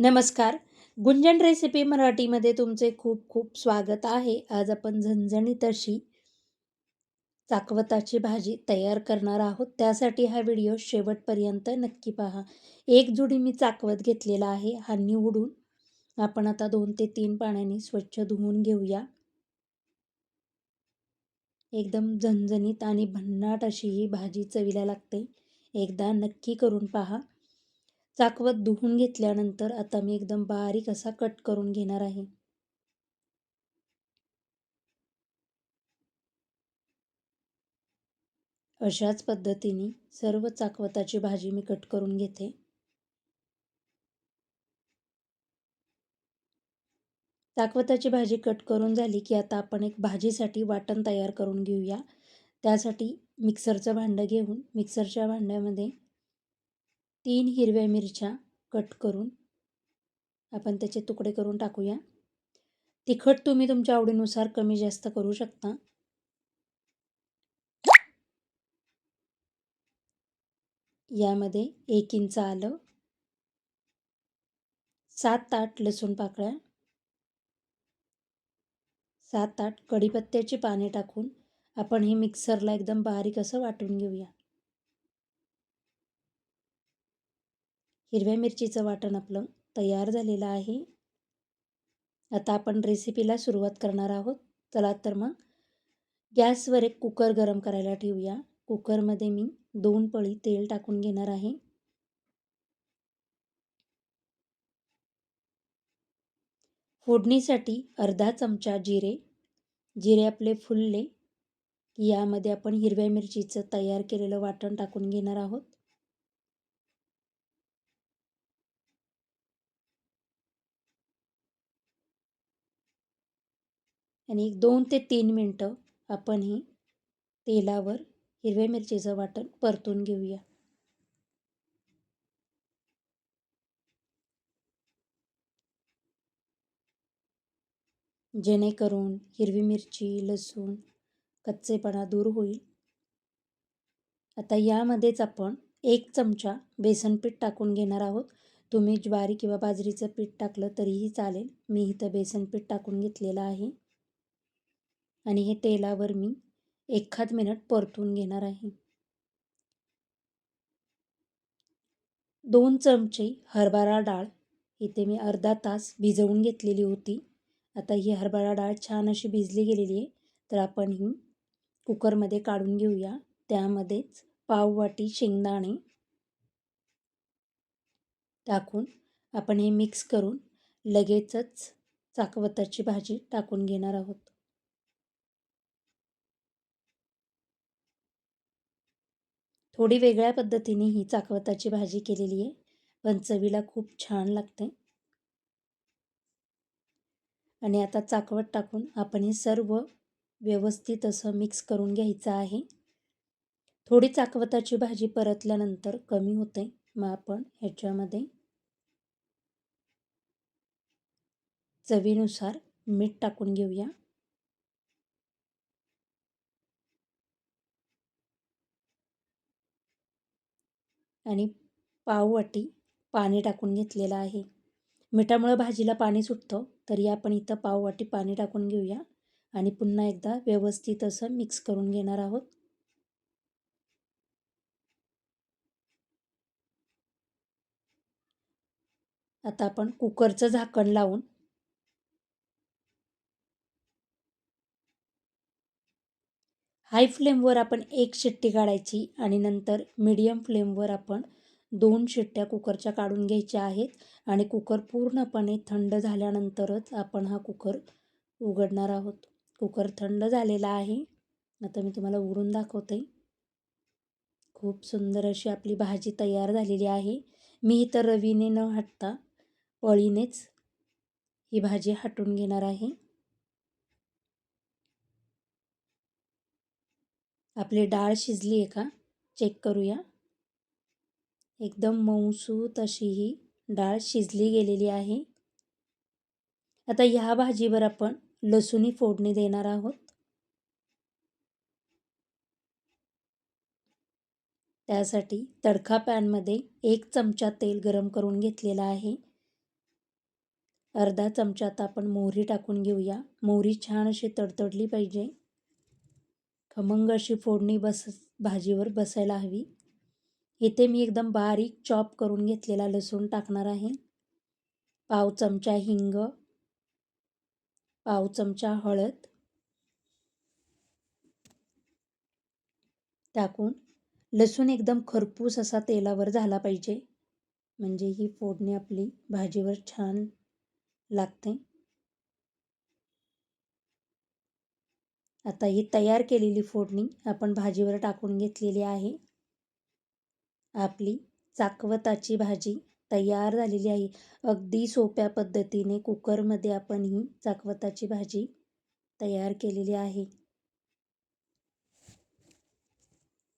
नमस्कार. गुंजन रेसिपी मराठीमध्ये तुमचे खूप खूप स्वागत आहे. आज आपण झणझणीत अशी चाकवताची भाजी तयार करणार आहोत. त्यासाठी हा व्हिडिओ शेवटपर्यंत नक्की पहा. एक जुडी मी चाकवत घेतलेला आहे. हा निवडून आपण आता दोन ते तीन पाण्याने स्वच्छ धुवून घेऊया. एकदम झणझणीत आणि भन्नाट अशी ही भाजी चवीला लागते. एकदा नक्की करून पहा. चाकवत धुवून घेतल्यानंतर आता मी एकदम बारीक असा कट करून घेणार आहे. अशाच पद्धतीने सर्व चाकवताची भाजी मी कट करून घेते. चाकवताची भाजी कट करून झाली की आता आपण एक भाजीसाठी वाटण तयार करून घेऊया. त्यासाठी मिक्सरचं भांडं घेऊन मिक्सरच्या भांड्यामध्ये तीन हिरव्या मिरच्या कट करून आपण त्याचे तुकडे करून टाकूया. तिखट तुम्ही तुमच्या आवडीनुसार कमी जास्त करू शकता. यामध्ये एक इंच आलं सात आठ लसूण पाकळ्या सात आठ कढीपत्त्याची पाने टाकून आपण हे मिक्सरला एकदम बारीक असं वाटून घेऊया. हिरव्या मिरचीचं वाटण आपलं तयार झालेलं आहे. आता आपण रेसिपीला सुरुवात करणार आहोत. चला तर मग गॅसवर एक कुकर गरम करायला ठेवूया. कुकरमध्ये मी दोन पळी तेल टाकून घेणार आहे. फोडणीसाठी अर्धा चमचा जिरे. जिरे आपले फुलले. की यामध्ये आपण हिरव्या मिरचीचं तयार केलेलं वाटण टाकून घेणार आहोत. आणि एक दोन ते तीन मिनटं आपण ही तेलावर हिरव्या मिरचीचं वाटण परतून घेऊया. जेणेकरून हिरवी मिरची लसूण कच्चेपणा दूर होईल. आता यामध्येच आपण एक चमचा बेसन पीठ टाकून घेणार आहोत. तुम्ही ज्वारी किंवा बाजरीचं पीठ टाकलं तरीही चालेल. मी इथं बेसन पीठ टाकून घेतलेलं आहे. आणि हे तेलावर मी एखाद मिनिट परतून घेणार आहे. दोन चमचे हरभरा डाळ. इथे मी अर्धा तास भिजवून घेतलेली होती. आता ही हरभरा डाळ छान अशी भिजली गेलेली आहे. तर आपण ही कुकरमध्ये काढून घेऊया. त्यामध्येच पाववाटी शेंगदाणे टाकून आपण हे मिक्स करून लगेचच चाकवताची भाजी टाकून घेणार आहोत. थोडी वेगळ्या पद्धतीने ही चाकवताची भाजी केलेली आहे. पण चवीला खूप छान लागते आणि आता चाकवत टाकून आपण हे सर्व व्यवस्थित असं मिक्स करून घ्यायचं आहे. थोडी चाकवताची भाजी परतल्यानंतर कमी होते मग आपण ह्याच्यामध्ये चवीनुसार मीठ टाकून घेऊया. आणि पाववाटी पाणी टाकून घेतलेलं आहे. मिठामुळं भाजीला पाणी सुटतं तरी आपण इथं पाववाटी पाणी टाकून घेऊया आणि पुन्हा एकदा व्यवस्थित असं मिक्स करून घेणार आहोत. आता आपण कुकरचं झाकण लावून हाय फ्लेमवर आपण एक शिट्टी काढायची आणि नंतर मीडियम फ्लेमवर आपण दोन शिट्ट्या कुकरच्या काढून घ्यायच्या आहेत आणि कुकर पूर्णपणे थंड झाल्यानंतरच आपण हा कुकर उघडणार आहोत. कुकर थंड झालेला आहे. आता मी तुम्हाला उघडून दाखवते. खूप सुंदर अशी आपली भाजी तयार झालेली आहे. मी इथं रवीने न हटता पळीनेच ही भाजी हटून घेणार आहे. आपली डाळ शिजली आहे का? चेक करूया. एकदम मऊसूत अशी ही डाळ शिजली गेलेली आहे. आता ह्या भाजीवर आपण लसूणी फोडणी देणार आहोत. त्यासाठी तडका पॅनमध्ये एक चमचा तेल गरम करून घेतलेला आहे. अर्धा चमचा आता आपण मोहरी टाकून घेऊया. मोहरी छान अशी तडतडली पाहिजे. खमंग अशी फोडणी बस भाजीवर बसायला हवी. इथे मी एकदम बारीक चॉप करून घेतलेला लसूण टाकणार आहे. पाव चमचा हिंग पाव चमचा हळद टाकून लसूण एकदम खरपूस असा तेलावर झाला पाहिजे. म्हणजे ही फोडणी आपली भाजीवर छान लागते. आता ही तयार केलेली फोडणी आपण भाजीवर टाकून घेतलेली आहे. आपली चाकवताची भाजी तयार झालेली आहे. अगदी सोप्या पद्धतीने कुकरमध्ये आपण ही चाकवताची भाजी तयार केलेली आहे.